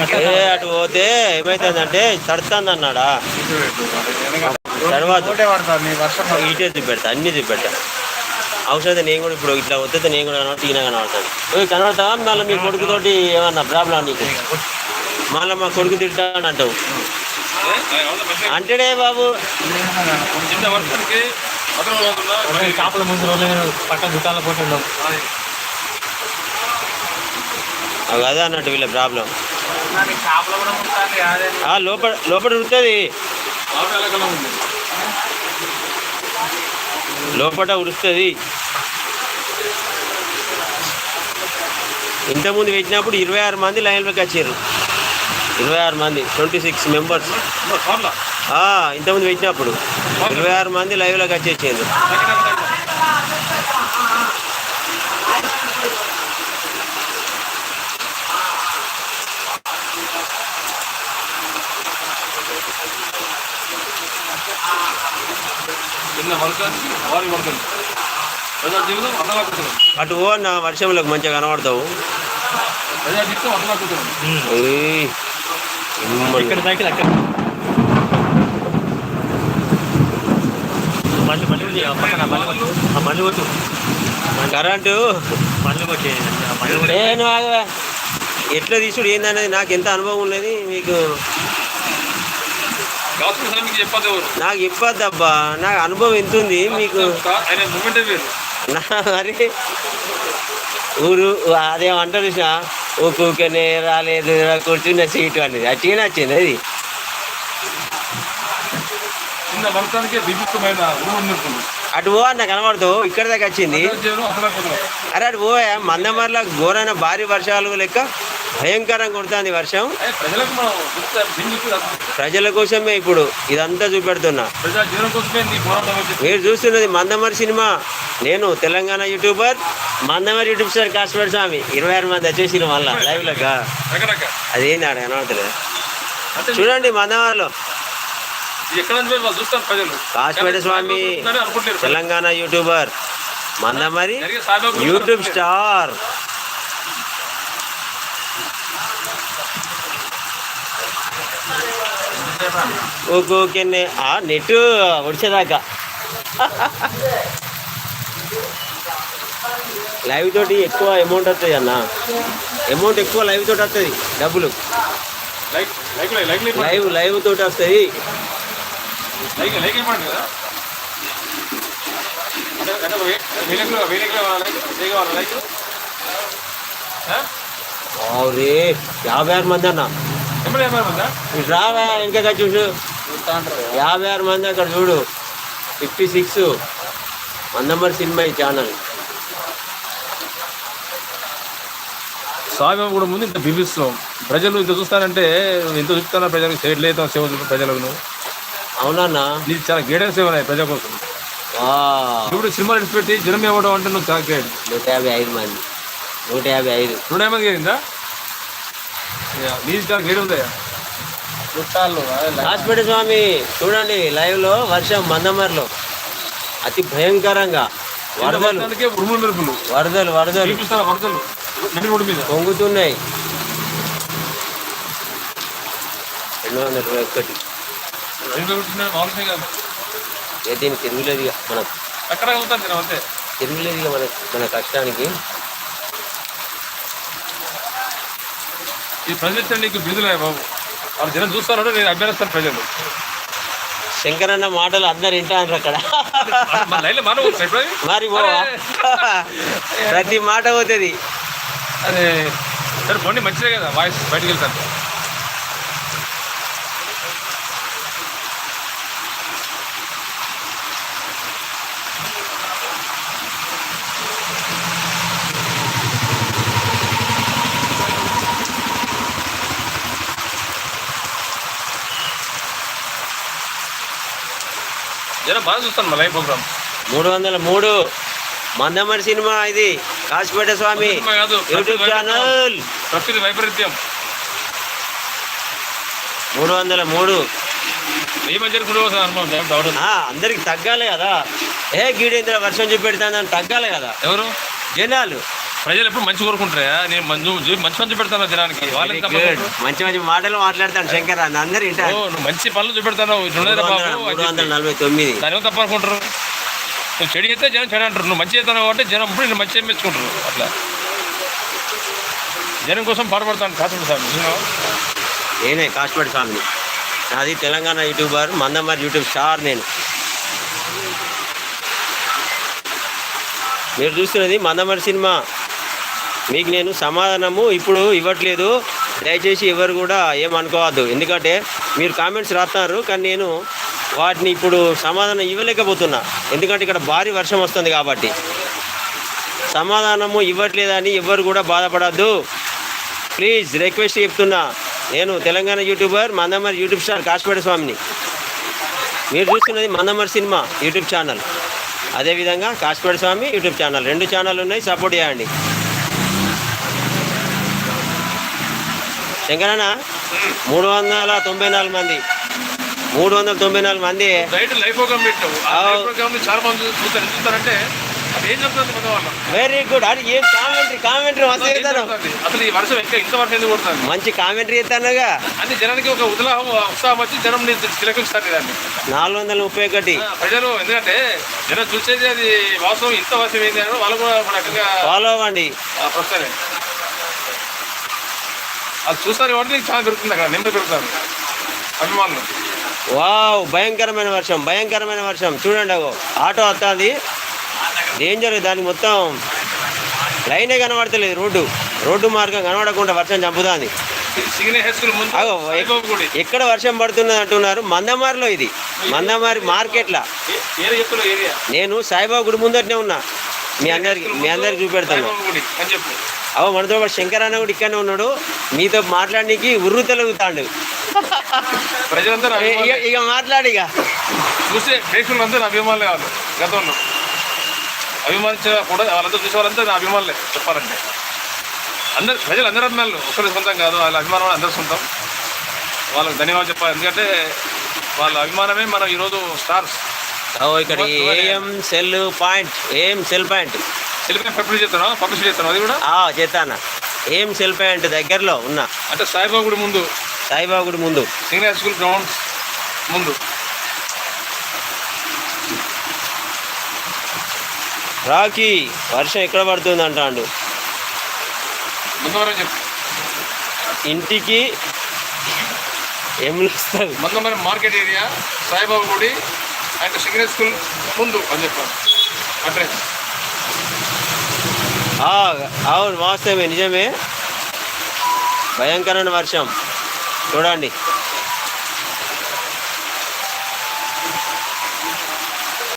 ఏ అటు పోతే ఏమైతుందంటే తడుతుంది అన్నాడా తర్వాత ఇటే చూపెడతా అన్ని చూపెడతా ఔషధం నేను కూడా ఇప్పుడు ఇట్లా వద్ద నేను కూడా కనబడతా ఈయన కనబడతాను ఓయ్ కనబడతావా? మళ్ళీ మీ కొడుకుతోటి ఏమన్నా ప్రాబ్లం నీకు? మళ్ళీ మా కొడుకు తింటాను అంటావు. అంటేనే బాబు. పోతున్నా చేపల ముందు పక్కన దుకాణంలో అవి అదే అన్నట్టు వీళ్ళ ప్రాబ్లం లోపల లోపల ఉడుతుంది లోపల ఉడుస్తుంది ఇంతకుముందు పెట్టినప్పుడు ఇరవై ఆరు మంది లైన్లోకి వచ్చారు. ఇరవై ఆరు మంది ట్వంటీ సిక్స్ మెంబర్స్. ఇంతకుముందు పెట్టినప్పుడు ఇరవై ఆరు మంది లైవ్లోకి వచ్చేసారు చిన్న వర్షానికి వారి వర్షం ప్రజా జీవితం అర్థమవుతుంది. అటు ఓ నా వర్షంలోకి మంచిగా కనబడతావు. ప్రజా జీవితం అర్థమవుతుంది. ఏయ్, ఇమ్మని. ఇక్కడ సైకిల్ అక్కడ. మళ్ళీ మళ్ళీ ఉంది, ఆ పక్కన మళ్ళీ కొట్టు. ఆ మళ్ళీ కొట్టు. కరెంటు. మళ్ళీ కొట్టే. కొట్టు. ఎట్లా తీసుడు ఏందనేది నాకు ఎంత అనుభవం ఉన్నది మీకు కాసు సార్ మీకు చెప్పదు ఎవరు నాకు చెప్పొద్దు అబ్బా. నాకు అనుభవం ఎంత ఉంది మీకు? మరి ఊరు అదేమంటారు చూసా ఊకూకనే రాలేదు కూర్చున్న సీటు అనేది. అచ్చి నచ్చింది అది అటు పో అన్న కనబడతావు ఇక్కడ దాకా వచ్చింది. అరే అటు పోయా మందమర్ల ఘోరైన భారీ వర్షాలు లెక్క. భయంకరంగా కొడుతుంది వర్షం. ప్రజల కోసమే ఇప్పుడు ఇదంతా చూపెడుతున్నా. మీరు చూస్తున్నది మందమరి సినిమా. నేను Telangana YouTuber Mandamarri YouTube star Kashmir Swamy. ఇరవై ఆరు మంది వచ్చేసి మళ్ళా లైవ్ లెక్క అదేంది ఆడ కనబడతలేదు చూడండి మందమరిలో. Kashmira Swamy Telangana YouTuber Mandamarri YouTube star. Okay okay ఆ నెట్ వచ్చేదాకా లైవ్ తోటి ఎక్కువ అమౌంట్ వస్తుంది అన్న. అమౌంట్ ఎక్కువ లైవ్ తోటి వస్తుంది డబ్బులు. లైవ్ లైవ్ తోటి వస్తుంది. యాభై ఆరు మంది అన్న. రావా ఇంకా చూడు యాభై ఆరు మంది అక్కడ చూడు. Fifty six. మందమరి సినిమా ఈ ఛానల్ స్వామి కూడా ముందు ఇంత బింబిస్తున్నాం ప్రజలు ఇంత చూస్తానంటే ఇంత చూస్తున్నా ప్రజలకు సేవలు అవుతాం సేవ ప్రజలకు అవునన్నా. నీకు చాలా గేడెన్స్ సేవ ప్రజల కోసం. ఇప్పుడు ఇడిచి పెట్టి జనం ఇవ్వడం అంటే నువ్వు చాలా గేడ్ నూట యాభై ఐదు మంది. నూట యాభై ఐదు. రెండు ఏమైంది గేరిందా హాస్పిటల్ స్వామి చూడండి లైవ్లో వర్షం మందమరిలో. అతి భయంకరంగా. వరదలు. వరదలు వరదలు. పొంగుతున్నాయి. రెండు వందల ఇరవై ఒకటి దీన్ని తిరుగులేదు మనకు తిరుగులేదు ఇక మన మన కష్టానికి. ఈ ప్రజలు నీకు బిజులే బాబు. వాళ్ళు జనం చూస్తారంటే నేను అభ్యర్థిస్తాను ప్రజలు. శంకరన్న మాటలు అందరు వింటారు అక్కడ. మరి ప్రతి మాట పోతుంది. అదే సరే పోండి మంచిదే కదా. వాయిస్ బయటకు వెళ్తాను. జనం బాగా చూస్తాను మా లైవ్ ప్రోగ్రామ్. మూడు వందల మూడు. మందమరి సినిమా ఇది. కాశీపేట స్వామి సినిమా కాదు, యూట్యూబ్ ప్రకృతి ఛానల్. ప్రకృతి వైపరీత్యం. మూడు వందల మూడు. ఈ మధ్య కూడా అనుభవం ఏం డౌట్ ఉంది. ఆ, అందరికి తగ్గాలి కదా. ఏ గీడేంద్ర వర్షం చూపెడతానని తగ్గాలి కదా. ఎవరు? జనాలు. ప్రజలు ఎప్పుడు మంచి కోరుకుంటారా? నేను మంచి మంచి మంచి పెడతాను జనానికి. Good. మంచి మంచి మాటలు మాట్లాడతాడు శంకర్ అందరు నువ్వు మంచి పనులు చూపెడతాను. నలభై తొమ్మిది. దాని తప్ప అనుకుంటారు. నువ్వు చెడు చేస్తే జనం చెడు అంటారు. నువ్వు మంచి చేస్తాను కాబట్టి జనం ఇప్పుడు నేను మంచి మెచ్చుకుంటారు అట్లా. జనం కోసం పాటుపడతాను సార్ నిజంగా నేనే కాశ్మీర్ స్వామిని. నాది Telangana YouTuber Mandamarri YouTube star నేను. మీరు చూస్తున్నది మందమరి సినిమా. మీకు నేను సమాధానము ఇప్పుడు ఇవ్వట్లేదు. దయచేసి ఎవరు కూడా ఏమనుకోవద్దు ఎందుకంటే మీరు కామెంట్స్ రాస్తున్నారు కానీ నేను వాటిని ఇప్పుడు సమాధానం ఇవ్వలేకపోతున్నా. ఎందుకంటే ఇక్కడ భారీ వర్షం వస్తుంది కాబట్టి. సమాధానము ఇవ్వట్లేదని ఎవరు కూడా బాధపడద్దు. ప్లీజ్ రిక్వెస్ట్ చెప్తున్నా. నేను Telangana YouTuber Mandamarri YouTube star Kasapet స్వామిని. మీరు చూస్తున్నది మందమరి సినిమా యూట్యూబ్ ఛానల్. అదేవిధంగా కాశపేట స్వామి యూట్యూబ్ ఛానల్. రెండు ఛానల్ ఉన్నాయి సపోర్ట్ చేయండి. శంకరన్న మూడు వందల తొంభై నాలుగు మంది. మూడు వందల తొంభై నాలుగు మంది. రైట్ లైఫ్ ప్రోగ్రామ్ పెట్టావు. ఆ. లైఫ్ ప్రోగ్రామ్ చాలా మంది చూస్తారు. చూస్తారంటే అది వెరీ గుడ్ అది ఏం కామెంటరీ కామెంటరీ మస్తు చేస్తాను? అసలు ఈ వర్షం ఇంకా ఇంత వర్షం ఎందుకు కొడుతుంది? మంచి కామెంటరీ చేస్తానుగా. అని జనానికి ఒక ఉత్సాహం ఉత్సాహం వచ్చి జనం తిలకిస్తారు దాన్ని నాలుగు వందల ముప్పై ఒకటి. ప్రజలు ఎందుకంటే జనం చూసేది అది వాస్తవం ఇంత వర్షం ఏంది అని వాళ్ళు కూడా రకంగా ఫాలో అవ్వండి. వస్తాయి అది చూస్తారు కాబట్టి నీకు చాలా పెరుగుతుంది అక్కడ. నిమ్మ పెరుగుతారు అభిమానులు. వావ్ భయంకరమైన వర్షం భయంకరమైన వర్షం. చూడండి అగో ఆటో వస్తుంది డేంజర్ దానికి మొత్తం. లైనే కనబడతలేదు రోడ్డు. రోడ్డు మార్గం కనబడకుండా వర్షం చంపుతుంది. ఎక్కడ వర్షం పడుతున్నది అంటున్నారు? మందమారిలో ఇది. మందమారి మార్కెట్లో. నేను సాయిబాబా గుడి ముందటనే ఉన్నా. మీ అందరికి మీ అందరికి చూపెడతాను. అవ మనతో పాటు శంకర్ అన్న కూడా ఇక్కడనే ఉన్నాడు. మీతో మాట్లాడడానికి ఉర్రు తెలుగుతాడు. ప్రజలంతా ఇక అభిమానులే. ఇక మాట్లాడు ఇక. చూసే ప్రేక్షకులంతా నా అభిమానులే వాళ్ళు గతంలో. అభిమానించే కూడా వాళ్ళంతా చూసే వాళ్ళంతా నా అభిమానులే చెప్పాలంటే. అందరు ప్రజలు అందరు అభిమానులు ఒకరి సొంతం కాదు వాళ్ళ అభిమానం కూడా అందరి సొంతం. వాళ్ళకి ధన్యవాదాలు చెప్పాలి ఎందుకంటే వాళ్ళ అభిమానమే మనం ఈరోజు స్టార్స్. ఇక్కడ AM cell point M cell point. Publish చేస్తాను పబ్లిష్ చేస్తాను అది కూడా? ఏం సెల్ పాయింట్ దగ్గరలో ఉన్నా. అంటే సాయిబాబా గుడి ముందు. సాయిబాబా గుడి ముందు. సీనియర్ స్కూల్ గ్రౌండ్ ముందు. రాకీ వర్షం ఎక్కడ పడుతుంది అంటాడు? ఇంటికి వస్తుంది మందమరం మార్కెట్ ఏరియా సాయిబాబా గుడి అండ్ సీనియర్ స్కూల్ ముందు అని చెప్పాను అడ్రస్. అవును వాస్తవమే నిజమే. భయంకరమైన వర్షం. చూడండి.